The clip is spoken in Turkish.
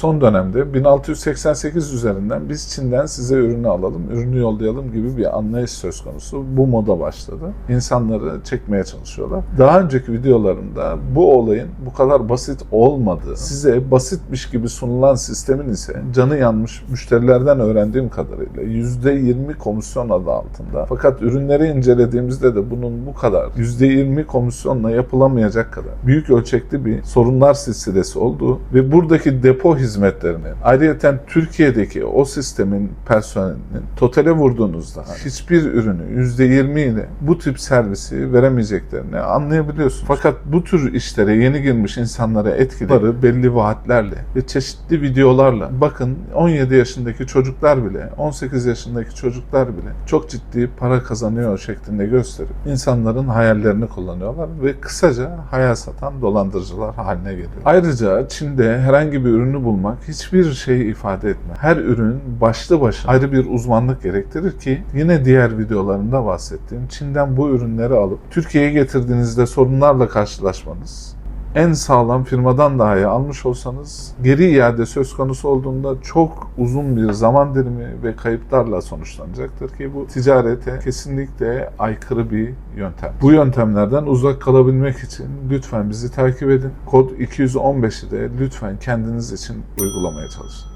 Son dönemde 1688 üzerinden biz Çin'den size ürünü alalım, ürünü yollayalım gibi bir anlayış söz konusu. Bu moda başladı. İnsanları çekmeye çalışıyorlar. Daha önceki videolarımda bu olayın bu kadar basit olmadığı, size basitmiş gibi sunulan sistemin ise canı yanmış müşterilerden öğrendiğim kadarıyla %20 komisyon adı altında. Fakat ürünleri incelediğimizde de bunun bu kadar %20 komisyonla yapılamayacak kadar büyük ölçekli bir sorunlar silsilesi olduğu ve buradaki depo hizmetlerinin ayrıyeten Türkiye'deki o sistemin personelinin totale vurduğunuzda hiçbir ürünü %20 ile bu tip servisi veremeyeceklerini anlayabiliyorsunuz. Fakat bu tür işlere yeni girmiş insanlara etkileri belli vaatlerle ve çeşitli videolarla bakın 17 yaşındaki çocuklar bile 18 yaşındaki çocuklar bile çok ciddi para kazanıyor şeklinde gösterip insanların hayallerini kullanıyorlar ve kısaca hayal satan dolandırıcılar haline geliyor. Ayrıca Çin'de herhangi bir ürünü bulmak hiçbir şey ifade etmez. Her ürün başlı başına ayrı bir uzmanlık gerektirir ki yine diğer videolarımda bahsettiğim Çin'den bu ürünleri alıp Türkiye'ye getirdiğinizde sorunlarla karşılaşmanız en sağlam firmadan dahi almış olsanız geri iade söz konusu olduğunda çok uzun bir zaman dilimi ve kayıplarla sonuçlanacaktır ki bu ticarete kesinlikle aykırı bir yöntem. Bu yöntemlerden uzak kalabilmek için lütfen bizi takip edin. Kod 215'i de lütfen kendiniz için uygulamaya çalışın.